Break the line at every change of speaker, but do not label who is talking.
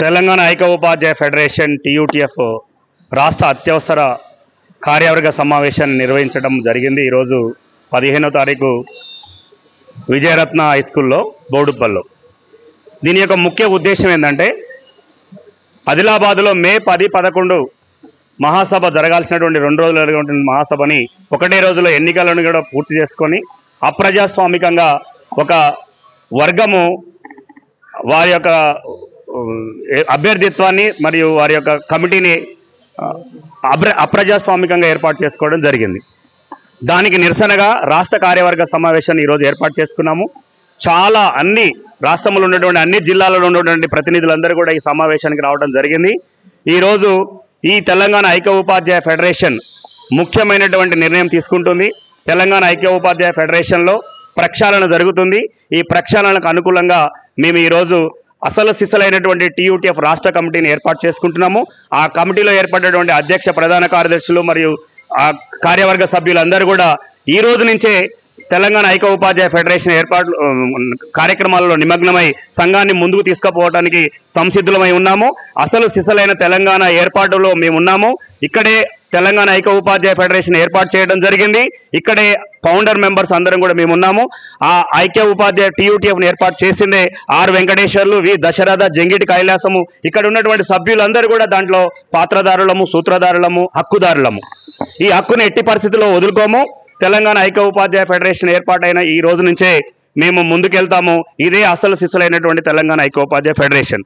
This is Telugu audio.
తెలంగాణ ఐక్య ఉపాధ్యాయ ఫెడరేషన్ టీయూటీఎఫ్ రాష్ట్ర అత్యవసర కార్యవర్గ సమావేశాన్ని నిర్వహించడం జరిగింది. ఈరోజు పదిహేనో తారీఖు విజయరత్న హై స్కూల్లో బోడుప్పల్లో దీని యొక్క ముఖ్య ఉద్దేశం ఏంటంటే ఆదిలాబాద్లో మే పది పదకొండు మహాసభ జరగాల్సినటువంటి రెండు రోజులు జరిగినటువంటి మహాసభని ఒకటే రోజులో ఎన్నికలను కూడా పూర్తి చేసుకొని అప్రజాస్వామికంగా ఒక వర్గము వారి యొక్క అభ్యర్థిత్వాన్ని మరియు వారి యొక్క కమిటీని అప్ర అప్రజాస్వామికంగా ఏర్పాటు చేసుకోవడం జరిగింది. దానికి నిరసనగా రాష్ట్ర కార్యవర్గ సమావేశాన్ని ఈరోజు ఏర్పాటు చేసుకున్నాము. చాలా అన్ని రాష్ట్రంలో ఉన్నటువంటి అన్ని జిల్లాలలో ఉన్నటువంటి ప్రతినిధులందరూ కూడా ఈ సమావేశానికి రావడం జరిగింది. ఈరోజు ఈ తెలంగాణ ఐక్య ఉపాధ్యాయ ఫెడరేషన్ ముఖ్యమైనటువంటి నిర్ణయం తీసుకుంటుంది. తెలంగాణ ఐక్య ఉపాధ్యాయ ఫెడరేషన్లో ప్రక్షాళన జరుగుతుంది. ఈ ప్రక్షాళనకు అనుకూలంగా మేము ఈరోజు అసలు సిసలైనటువంటి టీయూటీఎఫ్ రాష్ట్ర కమిటీని ఏర్పాటు చేసుకుంటున్నాము. ఆ కమిటీలో ఏర్పడినటువంటి అధ్యక్ష ప్రధాన కార్యదర్శులు మరియు ఆ కార్యవర్గ సభ్యులందరూ కూడా ఈ రోజు నుంచే తెలంగాణ ఐక్య ఉపాధ్యాయ ఫెడరేషన్ ఏర్పాట్లు కార్యక్రమాలలో నిమగ్నమై సంఘాన్ని ముందుకు తీసుకుపోవడానికి సంసిద్ధులమై ఉన్నాము. అసలు సిసలైన తెలంగాణ ఏర్పాటులో మేము ఉన్నాము ఇక్కడే తెలంగాణ ఐక్య ఉపాధ్యాయ ఫెడరేషన్ ఏర్పాటు చేయడం జరిగింది. ఇక్కడే ఫౌండర్ మెంబర్స్ అందరం కూడా మేము ఉన్నాము ఆ ఐక్య ఉపాధ్యాయ టీయూటీఎఫ్ ఏర్పాటు చేసిందే ఆర్ వెంకటేశ్వర్లు వి దశరథ జంగిటి కైలాసము. ఇక్కడ ఉన్నటువంటి సభ్యులందరూ కూడా దాంట్లో పాత్రదారులము సూత్రధారులము హక్కుదారులము. ఈ హక్కును ఎట్టి పరిస్థితుల్లో వదులుకోము. తెలంగాణ ఐక్య ఉపాధ్యాయ ఫెడరేషన్ ఏర్పాటైన ఈ రోజు నుంచే మేము ముందుకెళ్తాము. ఇదే అసలు సిసలైనటువంటి తెలంగాణ ఐక్య ఉపాధ్యాయ ఫెడరేషన్.